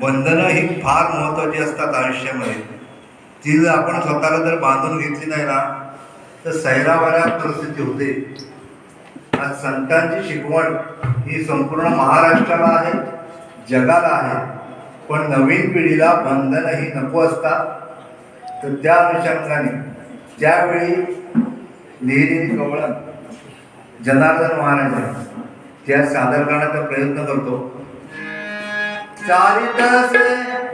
बंधनं ही फार महत्त्वाची असतात आयुष्यामध्ये. ती जर आपण स्वतःला जर बांधून घेतली नाही ना तर सैरावाऱ्या परिस्थिती होते. आज संतांची शिकवण ही संपूर्ण महाराष्ट्राला आहे जगाला आहे. पण नवीन पिढीला बंधनं ही नको असतात तर त्या अनुषंगाने त्यावेळी लिहिलेली कवळण जनार्दन महाराज त्या सादर करण्याचा प्रयत्न करतो चारितस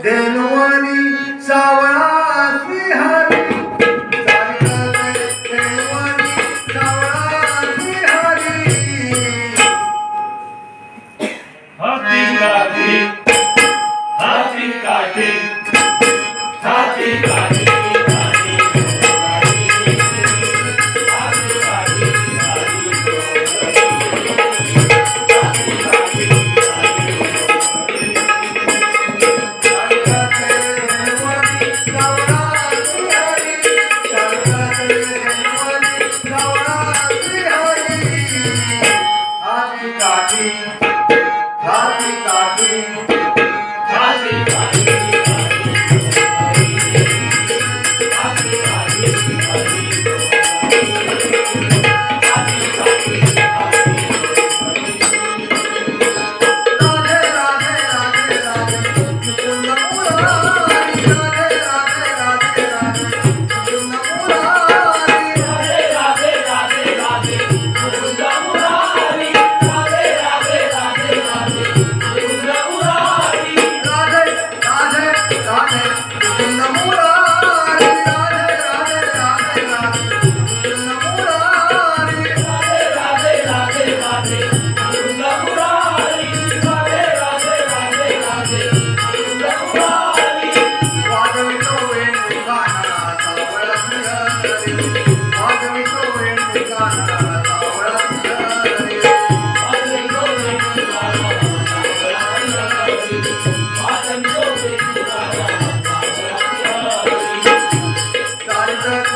देनुवानी सावळा श्रीहरी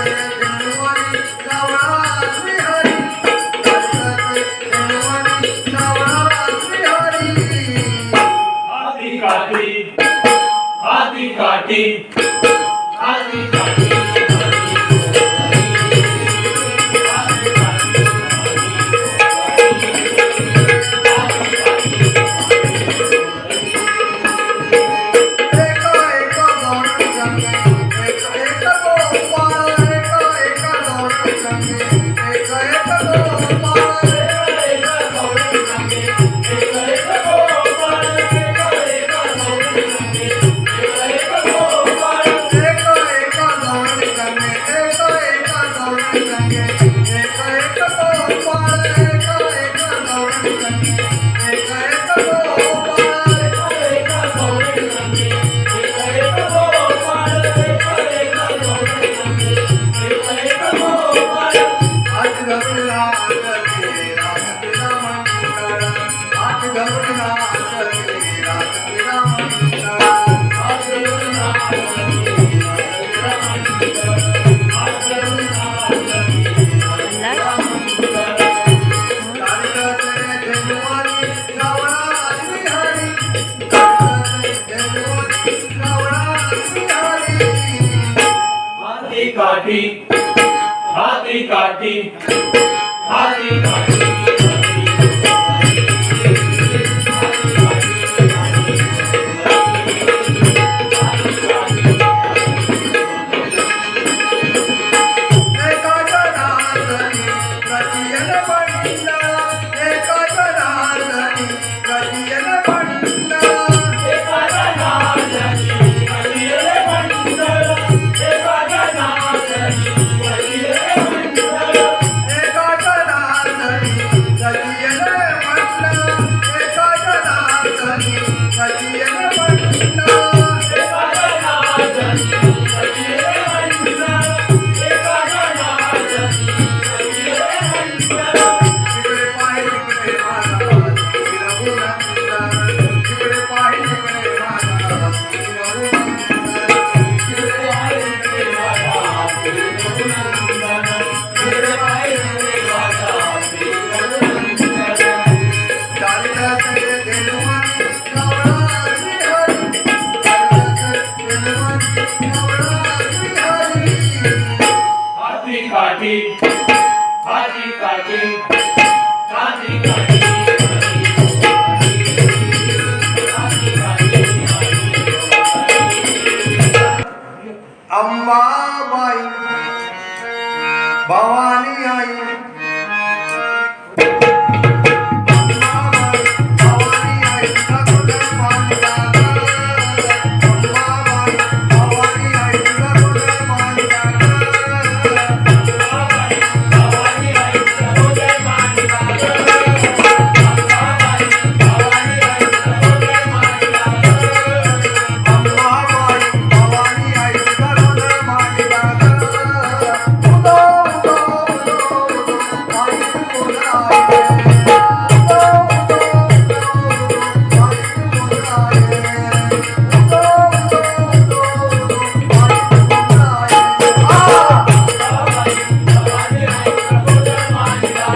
Thank you. काठी हाती काठी हाती काठी. আম্মা বাই বাবা